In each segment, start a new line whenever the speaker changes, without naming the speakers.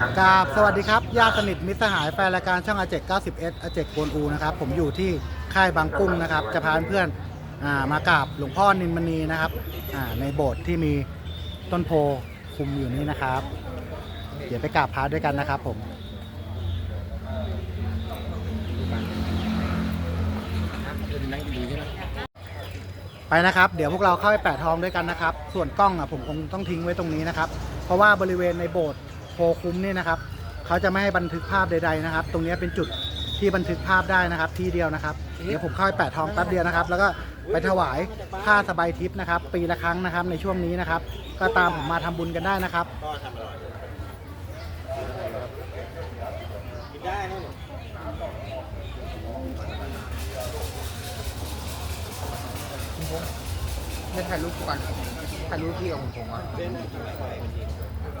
กราบสวัสดีครับญาติสนิทมิตรสหายแฟนรายการช่องอาเจก91อาเจกกวนอูนะครับ ผมอยู่ที่ค่ายบางกุ้งนะครับ จะพาเพื่อนๆอ่ามากราบหลวงพ่อนินมณีนะครับอ่าในโบสถ์ที่มีต้นโพคุมอยู่นี้นะครับ เดี๋ยวไปกราบพระด้วยกันนะครับผมไปนะครับ เดี๋ยวพวกเราเข้าไปแปะทองด้วยกันนะครับ ส่วนกล้องอะผมคงต้องทิ้งไว้ตรงนี้นะครับ เพราะว่าบริเวณในโบสถ์โพ คุ้มนี่นะครับเขาจะไม่ให้บันทึกภาพใดๆนะครับ ตรงนี้เป็นจุดที่บันทึกภาพได้นะครับที่เดียวนะครับเดี๋ยวผมเข้าไปแปะทองแป๊บเดียวนะครับ แล้วก็ไปถวายผ้าสบายทิพย์นะครับ ปีละครั้งนะครับในช่วงนี้นะครับ ก็ตามผมมาทำบุญกันได้นะครับ
ไม่ถ่ายรูปก่อนถ่ายรูปที่ของผมอะ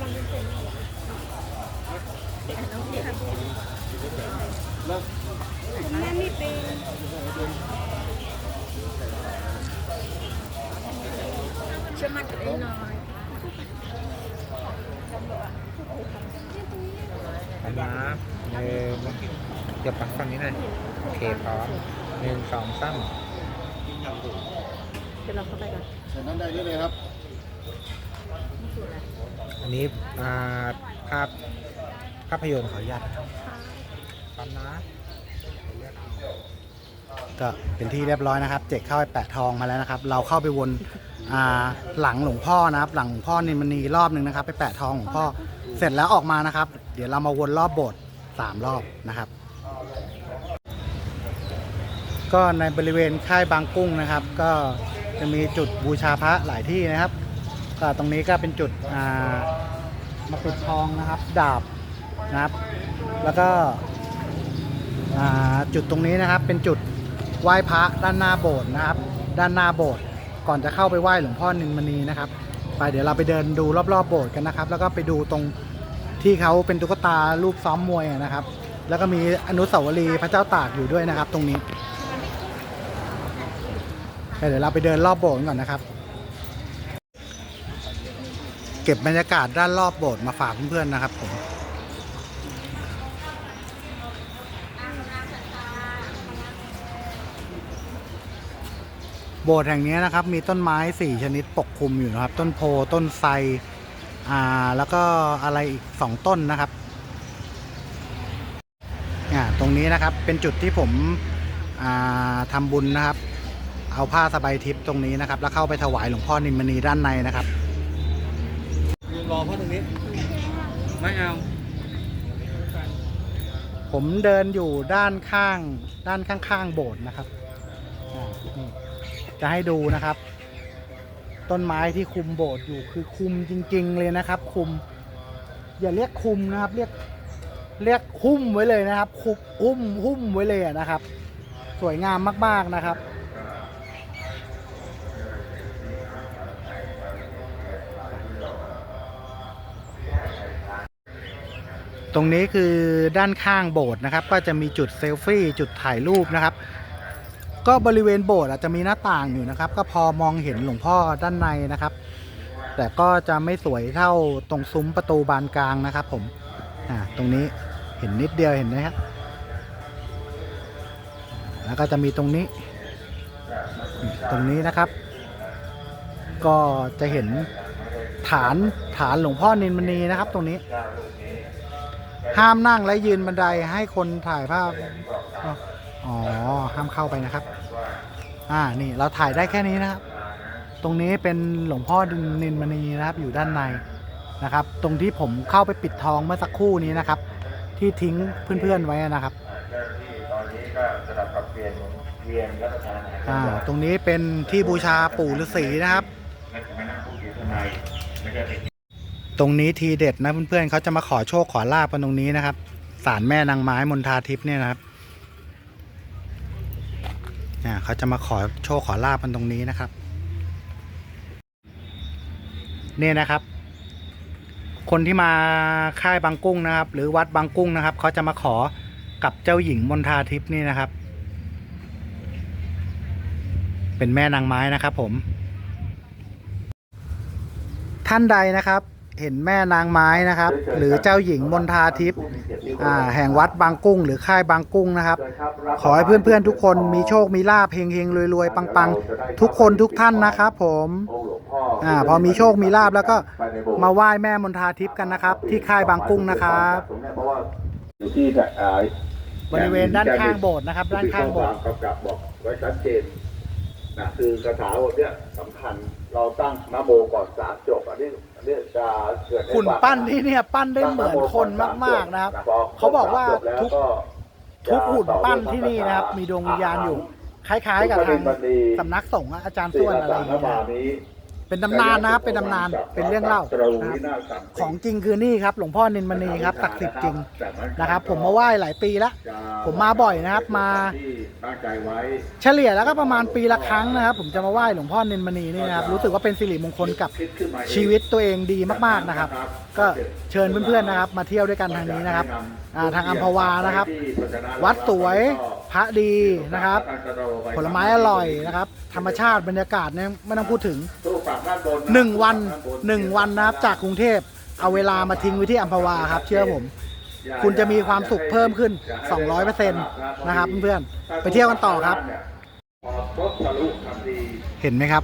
ๆเป็
นเชื่
อมั่นกันได้น้อย
ๆไปมาเออเดี๋ยวปักฝั่งนี้หน่อยโอเคพร้อมหนึ่งสองสาม
เดี๋ยวเราเข้าไปก่อน
เชิญด้านในนี่เลยครับ
อันนี้ภาพภาพยนตร์ขออนุญาตนะครับพร้อมนะ
ก็เป็นที่เรียบร้อยนะครับ เจกเข้าไปแปะทองมาแล้วนะครับ เราเข้าไปวนหลังหลวงพ่อนะครับ หลังหลวงพ่อนิมณีรอบหนึ่งนะครับ ไปแปะทองหลวงพ่อเสร็จแล้วออกมานะครับ เดี๋ยวเรามาวนรอบโบสถ์สามรอบนะครับ ก็ในบริเวณค่ายบางกุ้งนะครับ ก็จะมีจุดบูชาพระหลายที่นะครับ ก็ตรงนี้ก็เป็นจุดมาปิดทองนะครับ ดาบนะครับ แล้วก็จุดตรงนี้นะครับเป็นจุดไหว้พระด้านหน้าโบสถ์นะครับ ด้านหน้าโบสถ์ก่อนจะเข้าไปไหว้หลวงพ่อนินมณีนะครับ ไปเดี๋ยวเราไปเดินดูรอบๆโบสถ์กันนะครับ แล้วก็ไปดูตรงที่เขาเป็นตุ๊กตารูปซ้อมมวยนะครับ แล้วก็มีอนุสาวรีย์พระเจ้าตากอยู่ด้วยนะครับ ตรงนี้ไปเดี๋ยวเราไปเดินรอบโบสถ์ก่อนนะครับ เก็บบรรยากาศด้านรอบโบสถ์มาฝากเพื่อนๆนะครับผมโบสถ์แห่งนี้นะครับมีต้นไม้ 4 ชนิดปกคลุมอยู่นะครับ ต้นโพต้นไทรอ่าแล้วก็อะไรอีก 2 ต้นนะครับอ่าตรงนี้นะครับเป็นจุดที่ผมอ่าทำบุญนะครับ เอาผ้าสบายทิพย์ตรงนี้นะครับ แล้วเข้าไปถวายหลวงพ่อนิมมณีด้านในนะครับ
รอพ่อตรงนี้ ไม่เอา
ผมเดินอยู่ด้านข้าง ด้านข้างๆโบสถ์นะครับอ่านี่จะให้ดูนะครับ ต้นไม้ที่คุมโบสถ์อยู่คือคุมจริง ๆ เลยนะครับ คุม อย่าเรียกคุมนะครับ เรียกเรียกหุ้มไว้เลยนะครับคุมหุ้มหุ้มไว้เลยอะนะครับ สวยงามมากๆนะครับ ตรงนี้คือด้านข้างโบสถ์นะครับ ก็จะมีจุดเซลฟี่จุดถ่ายรูปนะครับ ก็บริเวณโบสถ์อาจจะมีหน้าต่างอยู่นะครับ ก็พอมองเห็นหลวงพ่อด้านในนะครับ แต่ก็จะไม่สวยเท่าตรงซุ้มประตูบานกลางนะครับ ผมอ่าตรงนี้เห็นนิดเดียวเห็นไหมครับแล้วก็จะมีตรงนี้ ตรงนี้นะครับ ก็จะเห็นฐานฐานหลวงพ่อนินมณีนะครับ ตรงนี้ ห้ามนั่งและยืนบันไดให้คนถ่ายภาพ อ๋อ ห้ามเข้าไปนะครับ อ่า นี่เราถ่ายได้แค่นี้นะครับ ตรงนี้เป็นหลวงพ่อนินมณีนะครับ อยู่ด้านในนะครับ ตรงที่ผมเข้าไปปิดทองเมื่อสักครู่นี้นะครับ ที่ทิ้งเพื่อนๆไว้นะครับอ่า ตรงนี้เป็นที่บูชาปู่ฤาษีนะครับ ตรงนี้ทีเด็ดนะเพื่อนๆเขาจะมาขอโชคขอลาบกันตรงนี้นะครับศาลแม่นางไม้มนทาทิพย์เนี่ยนะครับอ่าเขาจะมาขอโชคขอลาบกันตรงนี้นะครับเนี่ยนะครับ คนที่มาค่ายบางกุ้งนะครับ หรือวัดบางกุ้งนะครับเขาจะมาขอกับเจ้าหญิงมนทาทิพย์นี่นะครับ เป็นแม่นางไม้นะครับผม ท่านใดนะครับ เห็นแม่นางไม้นะครับ หรือเจ้าหญิงมนทาทิพย์อ่าแห่งวัดบางกุ้ง หรือค่ายบางกุ้งนะครับ ขอให้เพื่อนๆทุกคนมีโชคมีลาภเฮงๆรวยๆปังๆ ทุกคนทุกท่านนะครับผมอ่าพอมีโชคมีลาภแล้วก็มาไหว้แม่มนทาทิพย์กันนะครับ ที่ค่ายบางกุ้งนะครับ
อยู่ที่อ่า
บริเวณด้านข้างโบสถ์นะครับ ด้านข้างโบสถ์
กำกับบอกไว้ชัดเจนนะคือคาถาบทเนี้ยสำคัญเราตั้งนะโมก่อนสามจบอันนี้อันนี้จะเกิดให้
หุ่น
ความ
ปั้นที่เนี่ยปั้นได้เหมือนคนมาก ๆนะครับ เขาบอกว่าทุกทุกหุ่นปั้นที่นี่นะครับ มีดวงวิญญาณอยู่ คล้าย ๆ กับทางสำนักสงฆ์อะอาจารย์ส้วนอะไรอย่างเงี้ยนะครับ เป็นตำนานนะครับเป็นตำนานเป็นเรื่องเล่านะครับของจริงคือนี่ครับ หลวงพ่อนินมณีครับศักดิ์สิทธิ์จริงนะครับ ผมมาไหว้หลายปีแล้วผมมาบ่อยนะครับมา
ตั้งใจไว้
เฉลี่ยแล้วก็ประมาณปีละครั้งนะครับ ผมจะมาไหว้หลวงพ่อนินมณีนี่นะครับรู้สึกว่าเป็นสิริมงคลกับชีวิตตัวเองดีมาก ๆนะครับ ก็เชิญเพื่อนๆนะครับ มาเที่ยวด้วยกันทางนี้นะครับอ่าทางอัมพวานะครับ วัดสวยพระดีนะครับ ผลไม้อร่อยนะครับ ธรรมชาติบรรยากาศเนี่ยไม่ต้องพูดถึง หนึ่งวันหนึ่งวันนะครับจากกรุงเทพเอาเวลามาทิ้งไว้ที่อัมพวาครับ เชื่อผมคุณจะมีความสุขเพิ่มขึ้น200%นะครับเพื่อนๆไปเที่ยวกันต่อครับเห็นไหมครับ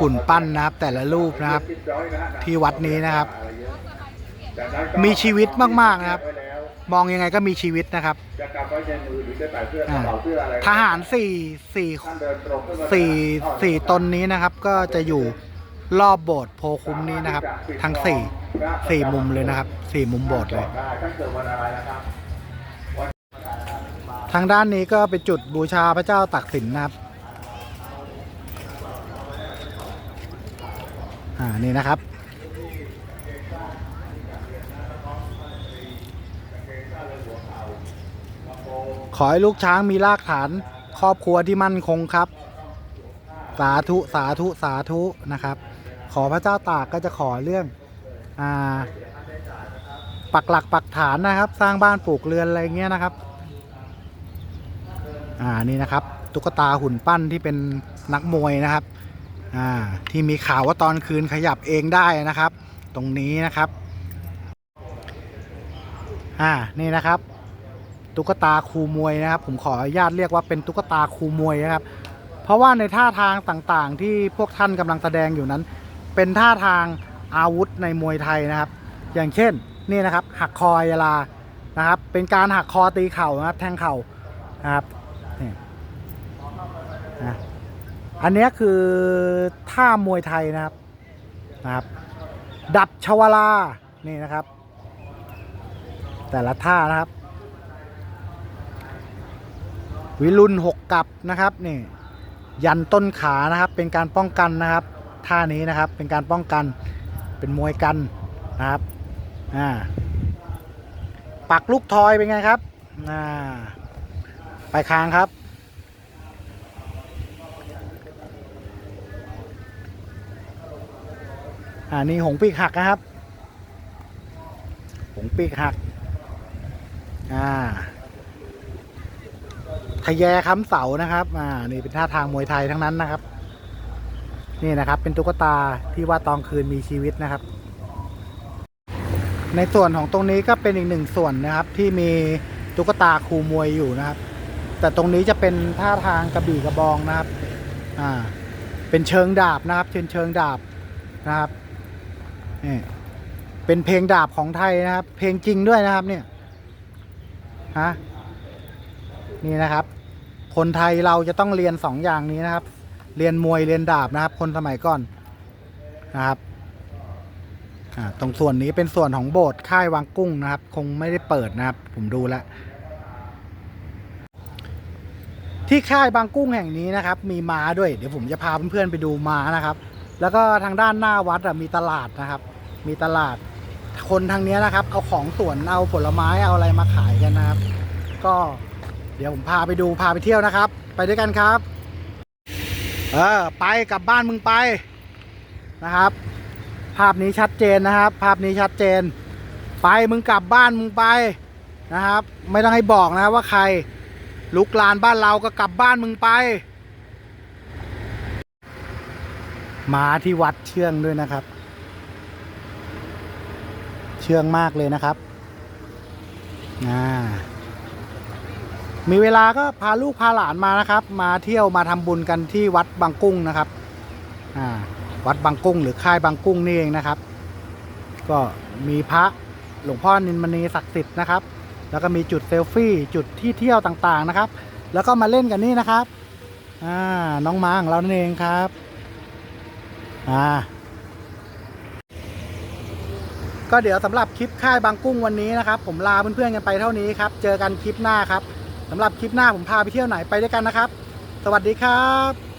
หุ่นปั้นนะครับ แต่ละรูปนะครับ ที่วัดนี้นะครับมีชีวิตมากๆนะครับ มองยังไงก็มีชีวิตนะครับ
จะกลับไว้ในมือหรือจะใส่เสื้อกระเป๋าเสื้ออะไร
ทหารสี่สี่
ท่านเดินตรงขึ้นมา
สี่สี่ตนนี้นะครับ ก็จะอยู่รอบโบสถ์โพคุ้มนี้นะครับ ทั้งสี่สี่มุมเลยนะครับสี่มุมโบสถ์เลย
ได้ท่านเกิดวันอะไรนะครับ
ทางด้านนี้ก็เป็นจุดบูชาพระเจ้าตักสินนะครับ อ่า นี่นะครับ อให้ลูกช้างมีรากฐาน ครอบครัวที่มั่นคงครับ สาธุสาธุสาธุนะครับ ขอพระเจ้าตากก็จะขอเรื่องอ่าปักหลักปักฐานนะครับ สร้างบ้านปลูกเรือนอะไรเงี้ยนะครับ อ่านี่นะครับ ตุ๊กตาหุ่นปั้นที่เป็นนักมวยนะครับ อ่าที่มีข่าวว่าตอนคืนขยับเองได้นะครับ ตรงนี้นะครับ อ่านี่นะครับ ตุ๊กตาครูมวยนะครับ ผมขออนุญาตเรียกว่าเป็นตุ๊กตาครูมวยนะครับ เพราะว่าในท่าทางต่างๆ ที่พวกท่านกำลังแสดงอยู่นั้น เป็นท่าทางอาวุธในมวยไทยนะครับ อย่างเช่นนี่นะครับ หักคอยาลานะครับ เป็นการหักคอตีเข่านะครับ แทงเข่านะครับนี่นะอันนี้คือท่ามวยไทยนะครับนะครับ ดับชวลานี่นะครับ แต่ละท่านะครับ วิรุณหกกับนะครับนี่ยันต้นขานะครับเป็นการป้องกันนะครับท่านี้นะครับเป็นการป้องกันเป็นมวยกันนะครับอ่าปักลูกทอยเป็นไงครับอ่าไปคางครับอ่านี่หงปีกหักนะครับ หงปีกหักอ่า ทะแยค้ำเสานะครับ อ่า นี่เป็นท่าทางมวยไทยทั้งนั้นนะครับ นี่นะครับ เป็นตุ๊กตาที่ว่าตอนคืนมีชีวิตนะครับ ในส่วนของตรงนี้ก็เป็นอีกหนึ่งส่วนนะครับ ที่มีตุ๊กตาครูมวยอยู่นะครับ แต่ตรงนี้จะเป็นท่าทางกระบี่กระบองนะครับ อ่า เป็นเชิงดาบนะครับ เชิงเชิงดาบนะครับ นี่ เป็นเพลงดาบของไทยนะครับ เพลงจริงด้วยนะครับ เนี่ย ฮะ นี่นะครับ คนไทยเราจะต้องเรียนสองอย่างนี้นะครับ เรียนมวยเรียนดาบนะครับ คนสมัยก่อนนะครับตรงส่วนนี้เป็นส่วนของโบสถ์ค่ายวังกุ้งนะครับ คงไม่ได้เปิดนะครับ ผมดูแล้วที่ค่ายบางกุ้งแห่งนี้นะครับ มีม้าด้วย เดี๋ยวผมจะพาเพื่อนๆไปดูม้านะครับ แล้วก็ทางด้านหน้าวัดอะมีตลาดนะครับ มีตลาดคนทางนี้นะครับ เอาของสวนเอาผลไม้เอาอะไรมาขายกันนะครับ ก็ เดี๋ยวผมพาไปดูพาไปเที่ยวนะครับ ไปด้วยกันครับ เออไปกลับบ้านมึงไปนะครับ ภาพนี้ชัดเจนนะครับ ภาพนี้ชัดเจน ไปมึงกลับบ้านมึงไปนะครับ ไม่ต้องให้บอกนะครับว่าใครลุกลานบ้านเราก็กลับบ้านมึงไป มาที่วัดเชื่องด้วยนะครับ เชื่องมากเลยนะครับอ่า มีเวลาก็พาลูกพาหลานมานะครับ มาเที่ยวมาทำบุญกันที่วัดบางกุ้งนะครับอ่าวัดบางกุ้งหรือค่ายบางกุ้งนี่เองนะครับ ก็มีพระหลวงพ่อนินมณีศักดิ์สิทธิ์นะครับ แล้วก็มีจุดเซลฟี่จุดที่เที่ยวต่างๆนะครับ แล้วก็มาเล่นกันนี่นะครับอ่าน้องม้าของเรานั่นเองครับอ่าก็เดี๋ยวสำหรับคลิปค่ายบางกุ้งวันนี้นะครับ ผมลาเพื่อนๆกันไปเท่านี้ครับ เจอกันคลิปหน้าครับ สำหรับคลิปหน้าผมพาไปเที่ยวไหนไปด้วยกันนะครับ สวัสดีครับ